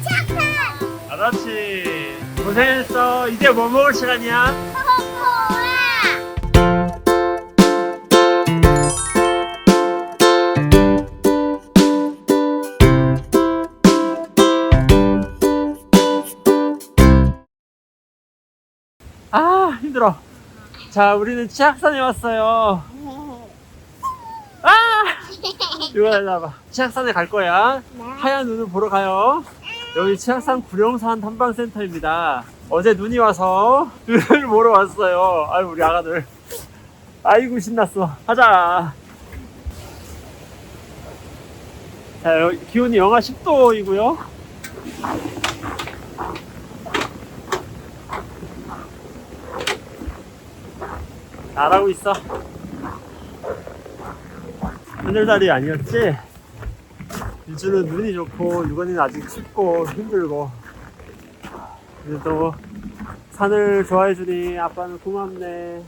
착한 알았지. 고생했어. 이제 뭐 먹을 시간이야? 코코아 아, 힘들어. 자, 우리는 치악산에 왔어요. 아! 이거 달라봐. 치악산에 갈 거야. 하얀 눈을 보러 가요. 여기 치악산 구룡산 탐방센터입니다. 어제 눈이 와서 눈을 보러 왔어요. 아유, 우리 아가들. 아이고, 신났어. 가자. 자, 여기 기온이 영하 10도이고요. 잘하고 있어. 하늘달이 아니었지? 유주는 눈이 좋고, 유건이는 아직 춥고, 힘들고. 그래도 산을 좋아해 주니 아빠는 고맙네.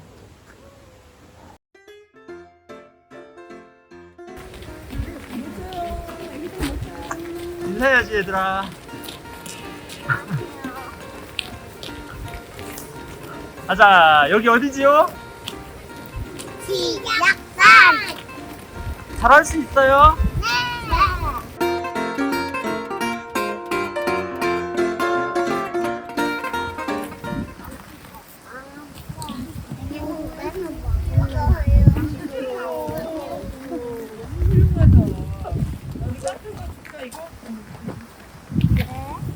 인사해야지, 얘들아. 가자, 여기 어디지요? 시작산 잘할 수 있어요?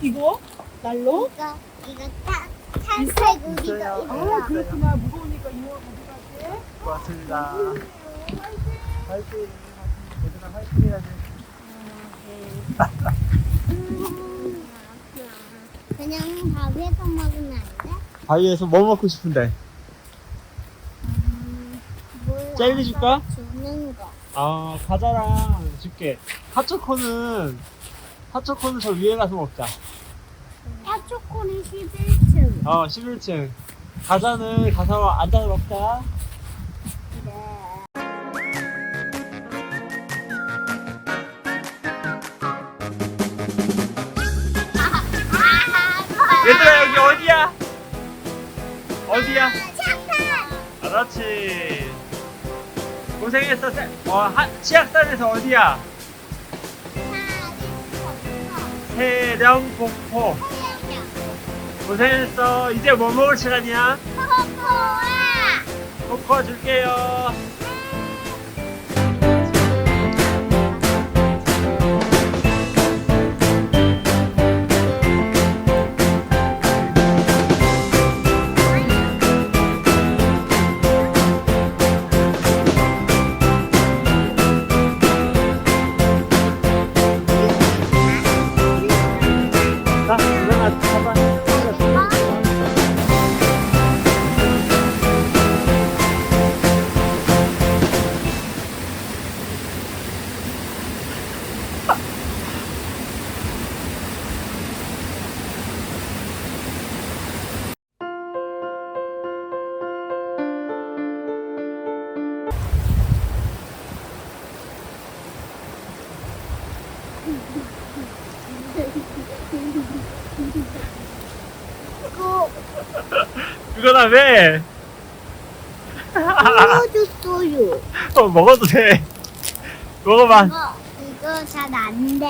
이거? 날로? 이거 이거 딱 탈색 우리도 있어요. 있어. 아 그렇구나 무거우니까 이모가 가져갈게 고맙습니다. 화이팅! 얘들아 화이팅 해야지. 그냥 밥에서 먹으면 안 돼? 바위에서 뭐 먹고 싶은데? 몰라. 젤리 줄까? 아 과자랑 줄게. 핫초코는 핫초코는 저 위에 가서 먹자. 야 초코는 11층. 어 11층. 과자는 가서 앉아서 먹자. 얘들아 여기 어디야? 어디야? 그렇지. 고생했어. 세- 어, 하, 치악산에서 어디야? 세령폭포. 고생했어. 이제 뭐 먹을 시간이야? 코코아 줄게요. 그거나 왜? 먹어줬어요. 어, 먹어도 돼. 먹어봐. 이거 이거 잘 안 돼.